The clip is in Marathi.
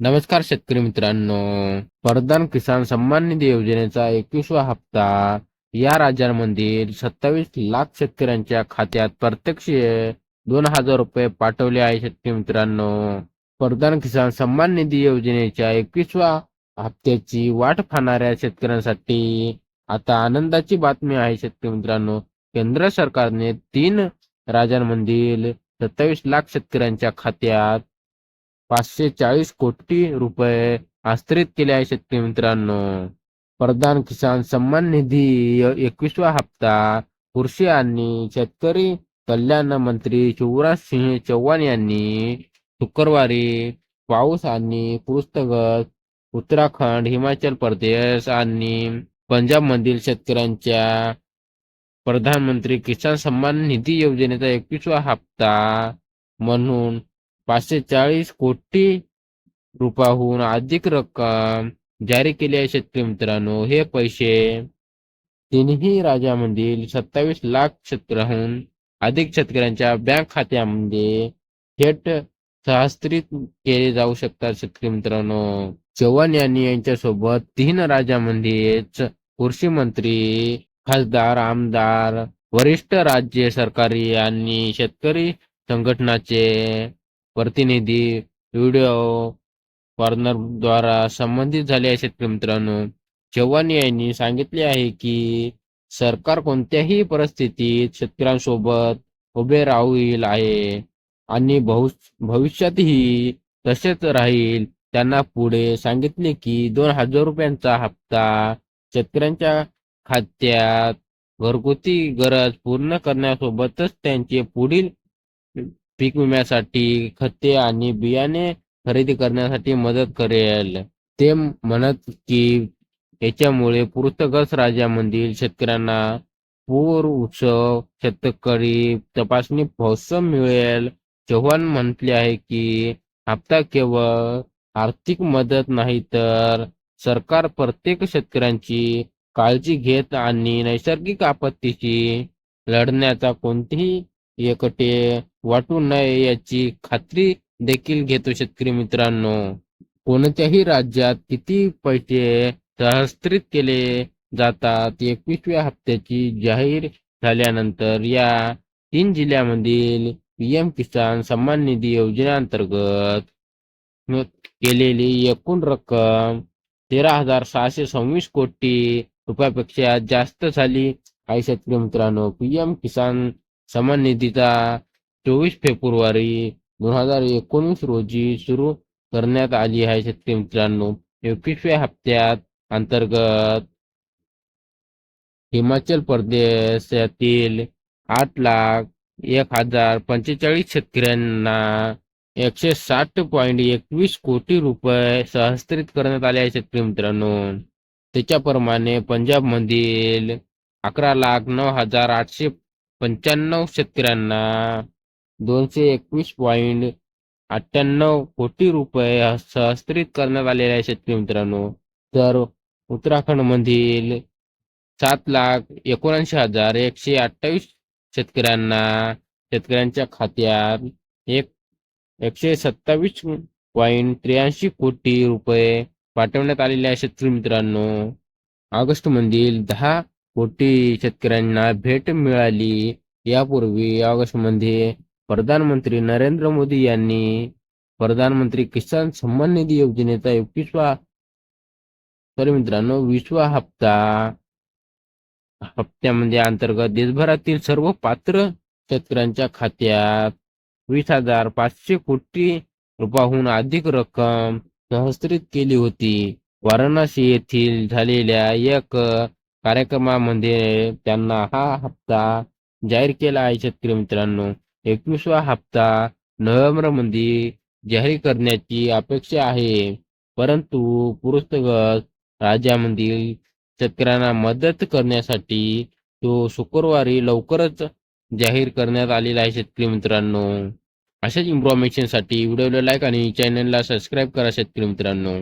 नमस्कार शेतकरी मित्रांनो. प्रधान किसान सन्मान निधी योजनेचा एकवीसवा हप्ता या राज्यांमधील सत्तावीस लाख शेतकऱ्यांच्या खात्यात प्रत्यक्ष दोन हजार रुपये पाठवले आहे शेतकरी मित्रांनो. प्रधान किसान सन्मान निधी योजनेच्या एकवीसवा हप्त्याची वाट पाहणाऱ्या शेतकऱ्यांसाठी आता आनंदाची बातमी आहे शेतकरी मित्रांनो. केंद्र सरकारने तीन राज्यांमधील सत्तावीस लाख शेतकऱ्यांच्या खात्यात पाचशे चाळीस कोटी रुपये आश्रित केले आहे शेतकरी मित्रांनो. प्रधान किसान सन्मान निधी एकवीसवा हप्ता कृषी आणि शेतकरी कल्याण मंत्री शिवराज सिंह चौहान यांनी शुक्रवारी पाऊस आणि पुस्तक उत्तराखंड हिमाचल प्रदेश आणि पंजाबमधील शेतकऱ्यांच्या प्रधानमंत्री किसान सन्मान निधी योजनेचा एकवीसवा हप्ता म्हणून पाचशे चाळीस कोटी रुपयाहून अधिक रक्कम जारी केली आहे शेतकरी मित्रांनो. हे पैसे तिन्ही राज्यामधील सत्तावीस लाख शेतकऱ्याहून अधिक शेतकऱ्यांच्या बँक खात्यामध्ये थेट सहस्त्रित केले जाऊ शकतात शेतकरी मित्रांनो. चव्हाण यांनी यांच्यासोबत तीन राज्यामध्येच कृषी मंत्री खासदार आमदार वरिष्ठ राज्य सरकारी आणि शेतकरी संघटनाचे प्रतिनिधी व्हिडिओ द्वारा संबंधित झाले आहे शेतकरी मित्रांनो. चव्हाण यांनी सांगितले आहे की सरकार कोणत्याही परिस्थितीत शेतकऱ्यांसोबत उभे राहील आहे आणि भविष्यातही तसेच राहील. त्यांना पुढे सांगितले की दोन हजार रुपयांचा हप्ता शेतकऱ्यांच्या खात्यात घरगुती गरज पूर्ण करण्यासोबतच त्यांचे पुढील पीक विम्यासाठी खते आणि बियाणे खरेदी करण्यासाठी मदत करेल. ते म्हणत की याच्यामुळे पुर्तगस राज्यामधील शेतकऱ्यांना पूर उत्सव शेतकरी तपासणी प्रोत्साहन मिळेल. चव्हाण म्हटले आहे की हप्ता केवळ आर्थिक मदत नाही तर सरकार प्रत्येक शेतकऱ्यांची काळजी घेत आणि नैसर्गिक आपत्तीशी लढण्याचा कोणतीही एकटे वाटू नये याची खात्री देखील घेतो शेतकरी मित्रांनो. कोणत्याही राज्यात किती पैसे सहस्त्रित केले जातात एकवीसव्या हप्त्याची जाहीर झाल्यानंतर या तीन जिल्ह्यामधील पीएम किसान सन्मान निधी योजनेअंतर्गत केलेली एकूण रक्कम तेरा हजार सहाशे सव्वीस कोटी रुपयापेक्षा जास्त झाली. आहे शेतकरी मित्रांनो पीएम किसान सन्मान निधीचा चोवीस फेब्रुवारी दोन हजार एकोणीस रोजी सुरू करण्यात आली आहे. शेतकरी मित्रांनो एकवीसव्या हप्त्यात अंतर्गत हिमाचल प्रदेशातील आठ लाख एक हजार पंचेचाळीस शेतकऱ्यांना एकशे साठ पॉईंट एकवीस कोटी रुपये सहस्त्रित करण्यात आले आहे. शेतकरी मित्रांनो त्याच्याप्रमाणे पंजाबमधील अकरा लाख नऊ हजार आठशे पंच्याण्णव शेतकऱ्यांना दोनशे एकवीस पॉईंट अठ्ठ्याण्णव कोटी रुपये सहस्त्रित करण्यात आलेले आहे शेतकरी मित्रांनो. तर उत्तराखंडमधील सात लाख एकोणऐंशी हजार एकशे अठ्ठावीस शेतकऱ्यांना शेतकऱ्यांच्या खात्यात एक एकशे सत्तावीस पॉईंट त्र्याऐंशी कोटी रुपये पाठवण्यात आलेले आहे शेतकरी मित्रांनो. ऑगस्ट मधील दहा कोटी शेतकऱ्यांना भेट मिळाली. यापूर्वी ऑगस्टमध्ये प्रधानमंत्री नरेंद्र मोदी यांनी प्रधानमंत्री किसान सन्मान निधी योजनेचा एकवीसवा सॉरी मित्रांनो वीसवा हप्ता हप्त्यामध्ये म्हणजे अंतर्गत देशभरातील सर्व पात्र शेतकऱ्यांच्या खात्यात वीस हजार पाचशे कोटी रुपयाहून अधिक रक्कम सहस्त्रित केली होती. वाराणसी येथील झालेल्या एक कार्यक्रमामध्ये त्यांना हा हप्ता जाहीर केला आहे शेतकरी मित्रांनो. एकवीसवा हप्ता नोव्हेंबरमध्ये जाहीर करण्याची अपेक्षा आहे. परंतु पुरुषगत राज्यामधील शेतकऱ्यांना मदत करण्यासाठी तो शुक्रवारी लवकरच जाहीर करण्यात आलेला आहे शेतकरी मित्रांनो. अशाच इन्फॉर्मेशनसाठी व्हिडिओला लाईक आणि चॅनलला सबस्क्राईब करा शेतकरी मित्रांनो.